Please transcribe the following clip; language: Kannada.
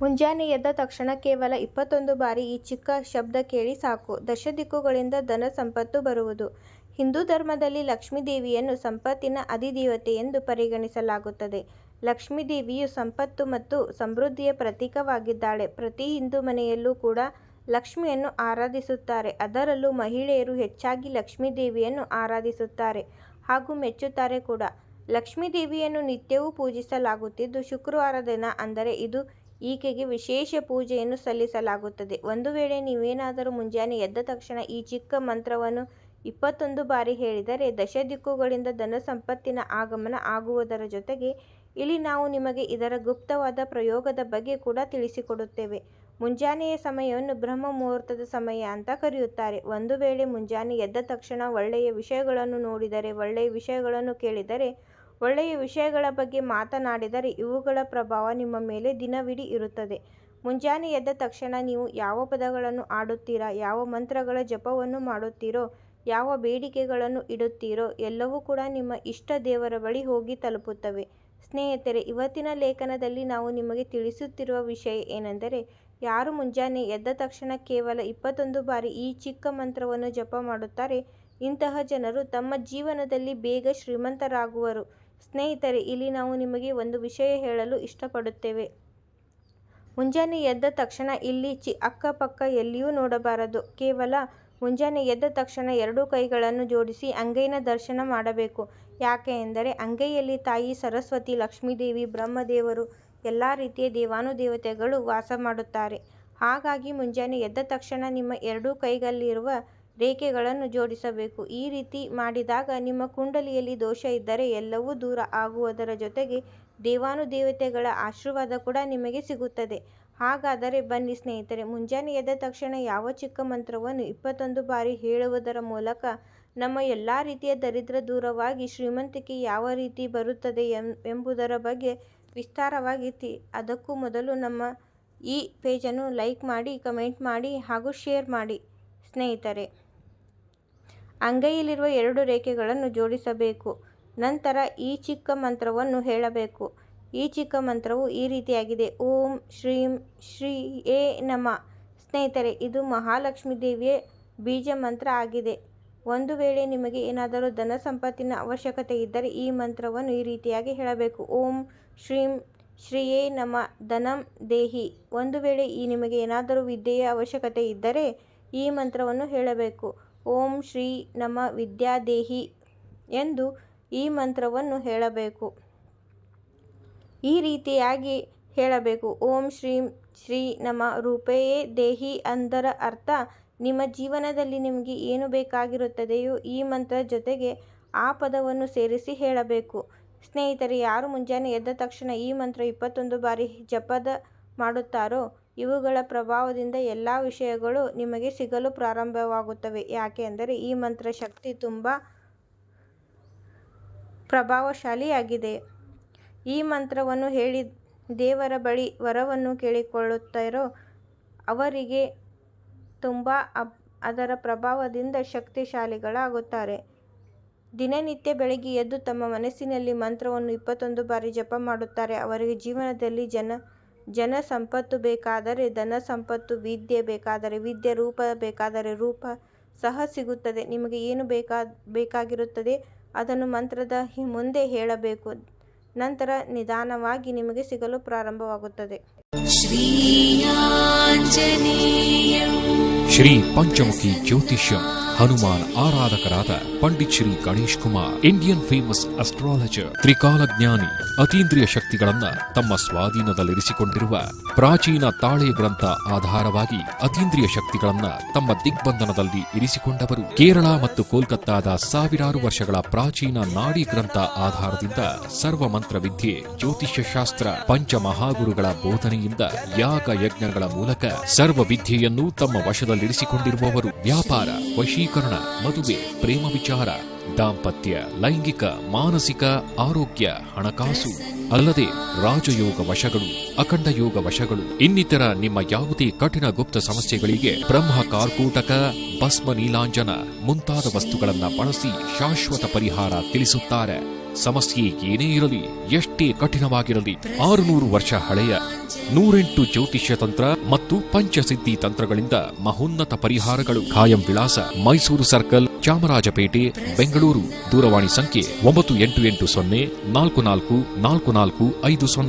ಮುಂಜಾನೆ ಎದ್ದ ತಕ್ಷಣ ಕೇವಲ ಇಪ್ಪತ್ತೊಂದು ಬಾರಿ ಈ ಚಿಕ್ಕ ಶಬ್ದ ಕೇಳಿ ಸಾಕು ದಶದಿಕ್ಕುಗಳಿಂದ ಧನ ಸಂಪತ್ತು ಬರುವುದು. ಹಿಂದೂ ಧರ್ಮದಲ್ಲಿ ಲಕ್ಷ್ಮೀದೇವಿಯನ್ನು ಸಂಪತ್ತಿನ ಅಧಿದೇವತೆ ಎಂದು ಪರಿಗಣಿಸಲಾಗುತ್ತದೆ. ಲಕ್ಷ್ಮೀದೇವಿಯು ಸಂಪತ್ತು ಮತ್ತು ಸಮೃದ್ಧಿಯ ಪ್ರತೀಕವಾಗಿದ್ದಾಳೆ. ಪ್ರತಿ ಹಿಂದೂ ಮನೆಯಲ್ಲೂ ಕೂಡ ಲಕ್ಷ್ಮಿಯನ್ನು ಆರಾಧಿಸುತ್ತಾರೆ. ಅದರಲ್ಲೂ ಮಹಿಳೆಯರು ಹೆಚ್ಚಾಗಿ ಲಕ್ಷ್ಮೀದೇವಿಯನ್ನು ಆರಾಧಿಸುತ್ತಾರೆ ಹಾಗೂ ಮೆಚ್ಚುತ್ತಾರೆ ಕೂಡ. ಲಕ್ಷ್ಮೀದೇವಿಯನ್ನು ನಿತ್ಯವೂ ಪೂಜಿಸಲಾಗುತ್ತಿದ್ದು, ಶುಕ್ರವಾರ ದಿನ ಅಂದರೆ ಇಂದು ಈಕೆಗೆ ವಿಶೇಷ ಪೂಜೆಯನ್ನು ಸಲ್ಲಿಸಲಾಗುತ್ತದೆ. ಒಂದು ವೇಳೆ ನೀವೇನಾದರೂ ಮುಂಜಾನೆ ಎದ್ದ ತಕ್ಷಣ ಈ ಚಿಕ್ಕ ಮಂತ್ರವನ್ನು ಇಪ್ಪತ್ತೊಂದು ಬಾರಿ ಹೇಳಿದರೆ ದಶದಿಕ್ಕುಗಳಿಂದ ಧನ ಸಂಪತ್ತಿನ ಆಗಮನ ಆಗುವುದರ ಜೊತೆಗೆ ಇಲ್ಲಿ ನಾವು ನಿಮಗೆ ಇದರ ಗುಪ್ತವಾದ ಪ್ರಯೋಗದ ಬಗ್ಗೆ ಕೂಡ ತಿಳಿಸಿಕೊಡುತ್ತೇವೆ. ಮುಂಜಾನೆಯ ಸಮಯವನ್ನು ಬ್ರಹ್ಮ ಮುಹೂರ್ತದ ಸಮಯ ಅಂತ ಕರೆಯುತ್ತಾರೆ. ಒಂದು ವೇಳೆ ಮುಂಜಾನೆ ಎದ್ದ ತಕ್ಷಣ ಒಳ್ಳೆಯ ವಿಷಯಗಳನ್ನು ನೋಡಿದರೆ, ಒಳ್ಳೆಯ ವಿಷಯಗಳನ್ನು ಕೇಳಿದರೆ, ಒಳ್ಳೆಯ ವಿಷಯಗಳ ಬಗ್ಗೆ ಮಾತನಾಡಿದರೆ ಇವುಗಳ ಪ್ರಭಾವ ನಿಮ್ಮ ಮೇಲೆ ದಿನವಿಡೀ ಇರುತ್ತದೆ. ಮುಂಜಾನೆ ಎದ್ದ ತಕ್ಷಣ ನೀವು ಯಾವ ಪದಗಳನ್ನು ಆಡುತ್ತೀರಾ, ಯಾವ ಮಂತ್ರಗಳ ಜಪವನ್ನು ಮಾಡುತ್ತೀರೋ, ಯಾವ ಬೇಡಿಕೆಗಳನ್ನು ಇಡುತ್ತೀರೋ ಎಲ್ಲವೂ ಕೂಡ ನಿಮ್ಮ ಇಷ್ಟ ದೇವರ ಬಳಿ ಹೋಗಿ ತಲುಪುತ್ತವೆ. ಸ್ನೇಹಿತರೆ ಇವತ್ತಿನ ಲೇಖನದಲ್ಲಿ ನಾವು ನಿಮಗೆ ತಿಳಿಸುತ್ತಿರುವ ವಿಷಯ ಏನೆಂದರೆ ಯಾರು ಮುಂಜಾನೆ ಎದ್ದ ತಕ್ಷಣ ಕೇವಲ ಇಪ್ಪತ್ತೊಂದು ಬಾರಿ ಈ ಚಿಕ್ಕ ಮಂತ್ರವನ್ನು ಜಪ ಮಾಡುತ್ತಾರೆ ಇಂತಹ ಜನರು ತಮ್ಮ ಜೀವನದಲ್ಲಿ ಬೇಗ ಶ್ರೀಮಂತರಾಗುವರು. ಸ್ನೇಹಿತರೆ ಇಲ್ಲಿ ನಾವು ನಿಮಗೆ ಒಂದು ವಿಷಯ ಹೇಳಲು ಇಷ್ಟಪಡುತ್ತೇವೆ. ಮುಂಜಾನೆ ಎದ್ದ ತಕ್ಷಣ ಇಲ್ಲಿ ಚಿ ಅಕ್ಕಪಕ್ಕ ಎಲ್ಲಿಯೂ ನೋಡಬಾರದು. ಕೇವಲ ಮುಂಜಾನೆ ಎದ್ದ ತಕ್ಷಣ ಎರಡೂ ಕೈಗಳನ್ನು ಜೋಡಿಸಿ ಅಂಗೈನ ದರ್ಶನ ಮಾಡಬೇಕು. ಯಾಕೆ ಎಂದರೆ ಅಂಗೈಯಲ್ಲಿ ತಾಯಿ ಸರಸ್ವತಿ, ಲಕ್ಷ್ಮೀದೇವಿ, ಬ್ರಹ್ಮದೇವರು ಎಲ್ಲ ರೀತಿಯ ದೇವಾನುದೇವತೆಗಳು ವಾಸ ಮಾಡುತ್ತಾರೆ. ಹಾಗಾಗಿ ಮುಂಜಾನೆ ಎದ್ದ ತಕ್ಷಣ ನಿಮ್ಮ ಎರಡೂ ಕೈಗಳಲ್ಲಿರುವ ರೇಖೆಗಳನ್ನು ಜೋಡಿಸಬೇಕು. ಈ ರೀತಿ ಮಾಡಿದಾಗ ನಿಮ್ಮ ಕುಂಡಲಿಯಲ್ಲಿ ದೋಷ ಇದ್ದರೆ ಎಲ್ಲವೂ ದೂರ ಆಗುವುದರ ಜೊತೆಗೆ ದೇವಾನುದೇವತೆಗಳ ಆಶೀರ್ವಾದ ಕೂಡ ನಿಮಗೆ ಸಿಗುತ್ತದೆ. ಹಾಗಾದರೆ ಬನ್ನಿ ಸ್ನೇಹಿತರೆ ಮುಂಜಾನೆ ಎದ್ದ ತಕ್ಷಣ ಯಾವ ಚಿಕ್ಕ ಮಂತ್ರವನ್ನು ಇಪ್ಪತ್ತೊಂದು ಬಾರಿ ಹೇಳುವುದರ ಮೂಲಕ ನಮ್ಮ ಎಲ್ಲ ರೀತಿಯ ದರಿದ್ರ ದೂರವಾಗಿ ಶ್ರೀಮಂತಿಕೆ ಯಾವ ರೀತಿ ಬರುತ್ತದೆ ಎಂಬುದರ ಬಗ್ಗೆ ವಿಸ್ತಾರವಾಗಿ ಅದಕ್ಕೂ ಮೊದಲು ನಮ್ಮ ಈ ಪೇಜನ್ನು ಲೈಕ್ ಮಾಡಿ, ಕಮೆಂಟ್ ಮಾಡಿ ಹಾಗೂ ಶೇರ್ ಮಾಡಿ. ಸ್ನೇಹಿತರೆ ಅಂಗೈಯಲ್ಲಿರುವ ಎರಡು ರೇಖೆಗಳನ್ನು ಜೋಡಿಸಬೇಕು. ನಂತರ ಈ ಚಿಕ್ಕ ಮಂತ್ರವನ್ನು ಹೇಳಬೇಕು. ಈ ಚಿಕ್ಕ ಮಂತ್ರವು ಈ ರೀತಿಯಾಗಿದೆ ಓಂ ಶ್ರೀಂ ಶ್ರೀ ಏ ನಮ ಸ್ನೇಹಿತರೆ, ಇದು ಮಹಾಲಕ್ಷ್ಮೀದೇವಿಯ ಬೀಜ ಮಂತ್ರ ಆಗಿದೆ. ಒಂದು ವೇಳೆ ನಿಮಗೆ ಏನಾದರೂ ಧನ ಸಂಪತ್ತಿನ ಅವಶ್ಯಕತೆ ಇದ್ದರೆ ಈ ಮಂತ್ರವನ್ನು ಈ ರೀತಿಯಾಗಿ ಹೇಳಬೇಕು ಓಂ ಶ್ರೀಂ ಶ್ರೀಯೇ ನಮ ಧನಂ ದೇಹಿ ಒಂದು ವೇಳೆ ಈ ನಿಮಗೆ ಏನಾದರೂ ವಿದ್ಯೆಯ ಅವಶ್ಯಕತೆ ಇದ್ದರೆ ಈ ಮಂತ್ರವನ್ನು ಹೇಳಬೇಕು ಓಂ ಶ್ರೀ ನಮ ವಿದ್ಯಾದೇಹಿ ಎಂದು ಈ ಮಂತ್ರವನ್ನು ಹೇಳಬೇಕು. ಈ ರೀತಿಯಾಗಿ ಹೇಳಬೇಕು ಓಂ ಶ್ರೀಂ ಶ್ರೀ ನಮ ರೂಪೆಯೇ ದೇಹಿ ಅಂದರ ಅರ್ಥ ನಿಮ್ಮ ಜೀವನದಲ್ಲಿ ನಿಮಗೆ ಏನು ಬೇಕಾಗಿರುತ್ತದೆಯೋ ಈ ಮಂತ್ರ ಜೊತೆಗೆ ಆ ಪದವನ್ನು ಸೇರಿಸಿ ಹೇಳಬೇಕು. ಸ್ನೇಹಿತರೆ, ಯಾರು ಮುಂಜಾನೆ ಎದ್ದ ತಕ್ಷಣ ಈ ಮಂತ್ರ ಇಪ್ಪತ್ತೊಂದು ಬಾರಿ ಜಪದ ಮಾಡುತ್ತಾರೋ ಇವುಗಳ ಪ್ರಭಾವದಿಂದ ಎಲ್ಲ ವಿಷಯಗಳು ನಿಮಗೆ ಸಿಗಲು ಪ್ರಾರಂಭವಾಗುತ್ತವೆ. ಯಾಕೆ ಎಂದರೆ ಈ ಮಂತ್ರ ಶಕ್ತಿ ತುಂಬ ಪ್ರಭಾವಶಾಲಿಯಾಗಿದೆ. ಈ ಮಂತ್ರವನ್ನು ಹೇಳಿ ದೇವರ ಬಳಿ ವರವನ್ನು ಕೇಳಿಕೊಳ್ಳುತ್ತಾರೋ ಅವರಿಗೆ ತುಂಬಾ ಅದರ ಪ್ರಭಾವದಿಂದ ಶಕ್ತಿಶಾಲಿಗಳಾಗುತ್ತಾರೆ. ದಿನನಿತ್ಯ ಬೆಳಗ್ಗೆ ಎದ್ದು ತಮ್ಮ ಮನಸ್ಸಿನಲ್ಲಿ ಮಂತ್ರವನ್ನು ಇಪ್ಪತ್ತೊಂದು ಬಾರಿ ಜಪ ಮಾಡುತ್ತಾರೆ ಅವರಿಗೆ ಜೀವನದಲ್ಲಿ ಜನ ಸಂಪತ್ತು ಬೇಕಾದರೆ ಧನ ಸಂಪತ್ತು, ವಿದ್ಯೆ ಬೇಕಾದರೆ ವಿದ್ಯೆ, ರೂಪ ಬೇಕಾದರೆ ರೂಪ ಸಹ ಸಿಗುತ್ತದೆ. ನಿಮಗೆ ಏನು ಬೇಕಾ ಬೇಕಾಗಿರುತ್ತದೆ ಅದನ್ನು ಮಂತ್ರದ ಮುಂದೆ ಹೇಳಬೇಕು. ನಂತರ ನಿಧಾನವಾಗಿ ನಿಮಗೆ ಸಿಗಲು ಪ್ರಾರಂಭವಾಗುತ್ತದೆ. Shri Panchamukhi Jyotishyam Hanuman ಆರಾಧಕರಾದ Pandit Shri Ganesh Kumar Indian famous astrologer ತ್ರಿಕಾಲ ಜ್ಞಾನಿ, ಅತೀಂದ್ರಿಯ ಶಕ್ತಿಗಳನ್ನ ತಮ್ಮ ಸ್ವಾಧೀನದಲ್ಲಿರಿಸಿಕೊಂಡಿರುವ ಪ್ರಾಚೀನ ತಾಳೆ ಗ್ರಂಥ ಆಧಾರವಾಗಿ ಅತೀಂದ್ರಿಯ ಶಕ್ತಿಗಳನ್ನ ತಮ್ಮ ದಿಗ್ಬಂಧನದಲ್ಲಿ ಇರಿಸಿಕೊಂಡವರು. ಕೇರಳ ಮತ್ತು ಕೋಲ್ಕತ್ತಾದ ಸಾವಿರಾರು ವರ್ಷಗಳ ಪ್ರಾಚೀನ ನಾಡಿ ಗ್ರಂಥ ಆಧಾರದಿಂದ ಸರ್ವ ಮಂತ್ರ ವಿದ್ಯೆ ಜ್ಯೋತಿಷ್ಯ ಶಾಸ್ತ್ರ ಪಂಚಮಹಾಗುರುಗಳ ಬೋಧನೆಯಿಂದ ಯಾಗ ಯಜ್ಞಗಳ ಮೂಲಕ ಸರ್ವ ವಿದ್ಯೆಯನ್ನು ತಮ್ಮ ವಶದಲ್ಲಿರಿಸಿಕೊಂಡಿರುವವರು. ವ್ಯಾಪಾರ ವಶೀಕರಣ ಮದುವೆ, ಪ್ರೇಮ ವಿಚಾರ, ದಾಂಪತ್ಯ, ಲೈಂಗಿಕ, ಮಾನಸಿಕ ಆರೋಗ್ಯ, ಹಣಕಾಸು, ಅಲ್ಲದೆ ರಾಜಯೋಗ ವಶಗಳು, ಅಖಂಡ ಯೋಗ ವಶಗಳು. ಇನ್ನಿತರ ನಿಮ್ಮ ಯಾವುದೇ ಕಠಿಣ ಗುಪ್ತ ಸಮಸ್ಯೆಗಳಿಗೆ ಬ್ರಹ್ಮ ಕಾರ್ಕೂಟಕ, ಭಸ್ಮ ನೀಲಾಂಜನ ಮುಂತಾದ ವಸ್ತುಗಳನ್ನು ಬಳಸಿ ಶಾಶ್ವತ ಪರಿಹಾರ ತಿಳಿಸುತ್ತಾರೆ. ಸಮಸ್ಯೆ ಏನೇ ಇರಲಿ, ಎಷ್ಟೇ ಕಠಿಣವಾಗಿರಲಿ, ಆರುನೂರು ವರ್ಷ ಹಳೆಯ ನೂರೆಂಟು ಜ್ಯೋತಿಷ್ಯ ತಂತ್ರ ಮತ್ತು ಪಂಚಸಿದ್ಧಿ ತಂತ್ರಗಳಿಂದ ಮಹೋನ್ನತ ಪರಿಹಾರಗಳು. ಖಾಯಂ ವಿಳಾಸ ಮೈಸೂರು ಸರ್ಕಲ್, ಚಾಮರಾಜಪೇಟೆ, ಬೆಂಗಳೂರು. ದೂರವಾಣಿ ಸಂಖ್ಯೆ ಒಂಬತ್ತು ಎಂಟು ಎಂಟು ಸೊನ್ನೆ ನಾಲ್ಕು ನಾಲ್ಕು ನಾಲ್ಕು ನಾಲ್ಕು ಐದು ಸೊನ್ನೆ.